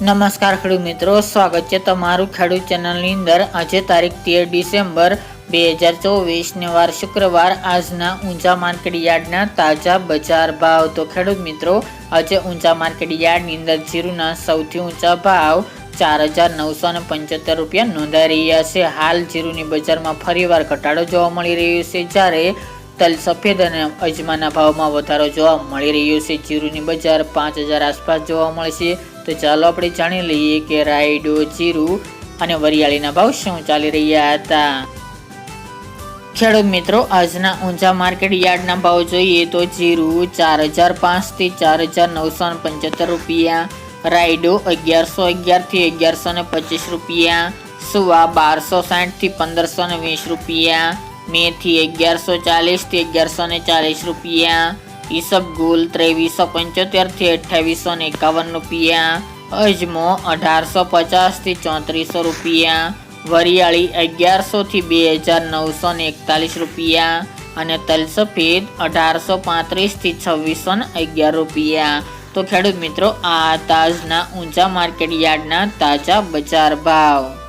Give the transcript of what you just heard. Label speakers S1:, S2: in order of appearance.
S1: નમસ્કાર ખેડૂત મિત્રો, સ્વાગત છે તમારું ખેડૂત ચેનલની અંદર. આજે તારીખ તેર ડિસેમ્બર બે હજાર ચોવીસને વાર શુક્રવાર. આજના ઊંચા માર્કેટ યાર્ડના તાજા બજાર ભાવ. તો ખેડૂત મિત્રો, આજે ઊંચા માર્કેટ યાર્ડની અંદર જીરુના સૌથી ઊંચા ભાવ ચાર હજાર નવસો ને પંચોતેર રૂપિયા નોંધાઈ રહ્યા છે. હાલ જીરુની બજારમાં ફરીવાર ઘટાડો જોવા મળી રહ્યો છે. જ્યારે તલ સફેદ અને અજમાના ભાવમાં વધારો જોવા મળી રહ્યો છે. જીરુની બજાર પાંચ હજાર આસપાસ જોવા મળશે તો ચાલો આપણે જાણી લઈએ કે રાયડો, જીરું અને વરિયાળીના ભાવ શું ચાલી રહ્યા હતા. ખેડૂત મિત્રો, આજના ઊંચા માર્કેટ યાર્ડના ભાવ જોઈએ તો જીરું ચાર હજાર પાંચથી ચાર હજાર નવસો ને પંચોતેર રૂપિયા, રાયડો અગિયારસો અગિયારથી અગિયારસો ને પચીસ રૂપિયા, સુવા બારસો સાઠથી પંદરસો ને વીસ રૂપિયા મેથી અગિયારસો ચાલીસથી અગિયારસો ને ચાલીસ રૂપિયા. ઈસબગુલ ત્રેવીસો પંચોતેરથી અઠ્ઠાવીસો ને એકાવન રૂપિયા. અજમો અઢારસો પચાસથી ચોત્રીસો રૂપિયા. વરિયાળી અગિયારસોથી બે હજાર નવસો ને એકતાલીસ રૂપિયા. અને તલસફેદ અઢારસો પાંત્રીસથી છવ્વીસો ને અગિયાર રૂપિયા. તો ખેડૂત મિત્રો, આ તાજના ઊંચા માર્કેટ યાર્ડના તાજા બજાર ભાવ.